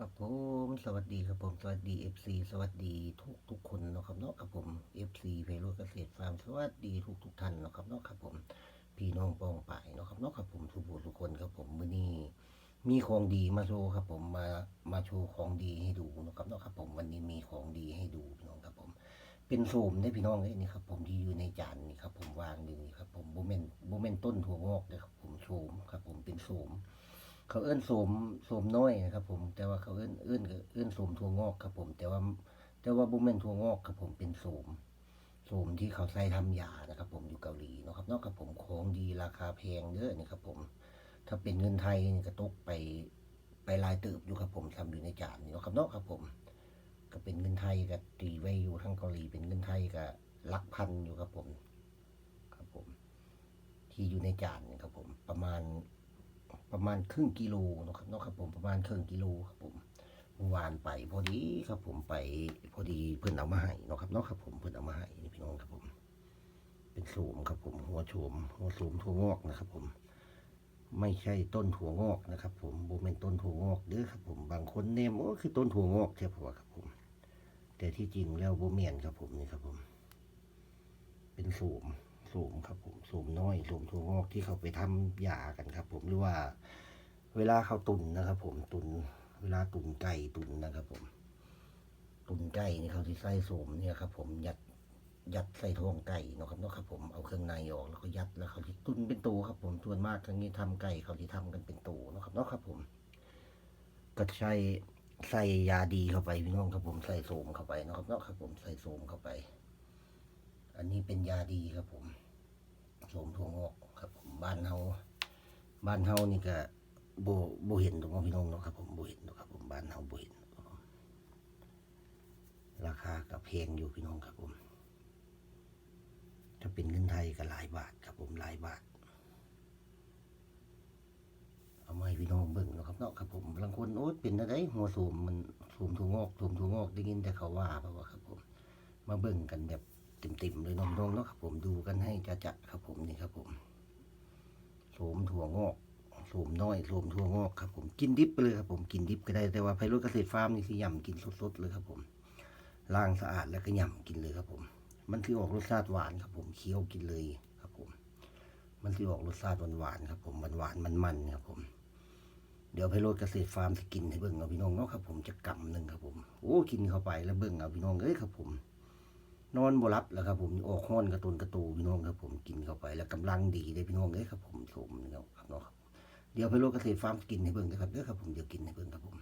ครับผมสวัสดีครับผมสวัสดี FC สวัสดีทุกทุกคนนะครับเนาะครับผม FC เพโรเกษตรฟาร์มสวัสดีทุกทุกท่านนะครับเนาะครับผมพี่น้องปองป่ายนะครับเนาะครับผมทุกผู้ทุกคนครับผมมื้อนี้มีของดีมาโชว์ครับผมมามาโชว์ของดีให้ดูนะครับเนาะครับผมวันนี้มีของดีให้ดูพี่น้องครับผม เป็นโสมได้พี่น้องเลยนี่ครับผมที่อยู่ในจานนี่ครับผมวางอยู่นี่ครับผมโบเมนโบเมนต้นถั่วงอกเลยครับผมโสมครับผมเป็นโสม เขาเอื้นโสมโสมน้อยนะครับ ผม แต่ว่าเขาเอื้นเอื้นเอื้นโสมถั่วงอกครับผม แต่ว่าแต่ว่าบุเมนถั่วงอกครับผมเป็นโสมโสมที่เขาใช้ทำยานะครับ ผมอยู่เกาหลีเนาะครับนอกครับผมของดีราคาแพงเยอะนี่ครับ ผม ถ้าเป็นเงินไทยนี่ก็ตกไปไปลายเติบอยู่ครับผมทำอยู่ในจานนี่เนาะครับนาะครับผม ก็เป็นเงินไทยก็ตีไว้อยู่ทั้งเกาหลีเป็นเงินไทยก็หลักพันอยู่ครับผม ครับผม ที่อยู่ในจานนี่ครับผมประมาณ ประมาณครึ่งกิโลนะครับเนาะครับผมประมาณครึ่งกิโลครับผมเมื่อวานไปพอดีครับผมไปพอดีเพิ่อนเอามาให้นะครับเนาะครับผมเพิ่อนเอามาให้นี่พี่น้องครับผม เป็นโสมครับผมหัวโฉมหัวโสมถั่วงอกนะครับผมไม่ใช่ต้นถั่วงอกนะครับ ผมโบเป็นต้นถั่วงอกเด้อครับผมบางคนเนมโอ้คือต้นถั่วงอกเทียบว่าครับผม แต่ที่จริงแล้วโบเมียนครับผมนี่ครับผม เป็นโสม สมครับผมโสมน้อยโสมถั่วงอกที่เขาไปทำยากันครับ ผมหรือว่า เวลาเขาตุนนะครับ ผมตุน เวลาตุนไก่ตุนนะครับ ผม ตุนไก่นี่เขาที่ใส่โสมเนี่ยครับ ผมยัดยัดใส่ท้องไก่เนาะครับเนาะครับ ผมเอาเครื่องในออกแล้วก็ยัดแล้วเขาที่ตุนเป็นตัวครับ ผมส่วนมากครั้งนี้ทำไก่เขาที่ทำกันเป็นตัวเนาะครับเนาะครับ ผมก็ใช้ใส่ยาดีเข้าไปพี่น้องครับผมใส่โสมเข้าไปเนาะครับเนาะครับ ผมใส่โสมเข้าไป อันนี้เป็นยาดีครับผม สมทวงอกครับผมบ้านเฮาบ้านเฮานี่ก็โบโบเห็นตรงพี่น้องเนาะครับผมโบเห็นนะครับผมบ้านเฮาโบเห็นราคากับเพงอยู่พี่น้องครับผม ถ้าเป็นเงินไทยก็หลายบาทครับผมหลายบาทเอามาให้พี่น้องเบิ่งเนาะครับเนาะครับผมบางคนโอ๊ยเป็นอะไรหัวสูมมันสูมถั่วงอกสูมถั่วงอกได้ยินแต่เขาว่าเพราะว่าครับผม มาเบิ่งกันแบบเต็มๆเลยน้องๆเนาะครับผมดูกันให้จะจะ นี่ครับผมโสมถั่วงอกโสมน้อยโสมถั่วงอกครับผมกินดิบไปเลยครับผมกินดิบก็ได้แต่ว่าไพโรจน์เกษตรฟาร์มนี่สิยำกินสดๆเลยครับผมล้างสะอาดแล้วก็ยำกินเลยครับผม มันคือออกรสชาติหวานครับผมเคี้ยวกินเลยครับผม มันคือออกรสชาติหวานๆครับผมหวานๆมันๆครับผมเดี๋ยวไพโรจน์เกษตรฟาร์มจะกินให้เบิ่งเอาพี่น้องเนาะครับผมจะกำหนึ่งครับผมโอ้กินเข้าไปแล้วเบิ่งเอาพี่น้องเอ้ยครับผม นอนบ่รับแล้วครับผมออกห้อนกระตุนกระตูพี่น้องครับผมกินเข้าไปแล้วกำลังดีเลยพี่น้องเอ้ยครับผมชมนี่เนาะครับเนาะเดี๋ยวไปโลกเกษตรฟาร์มกินให้เบิ่งนะครับเด้อครับผมเดี๋ยวกินให้เบิ่งครับผม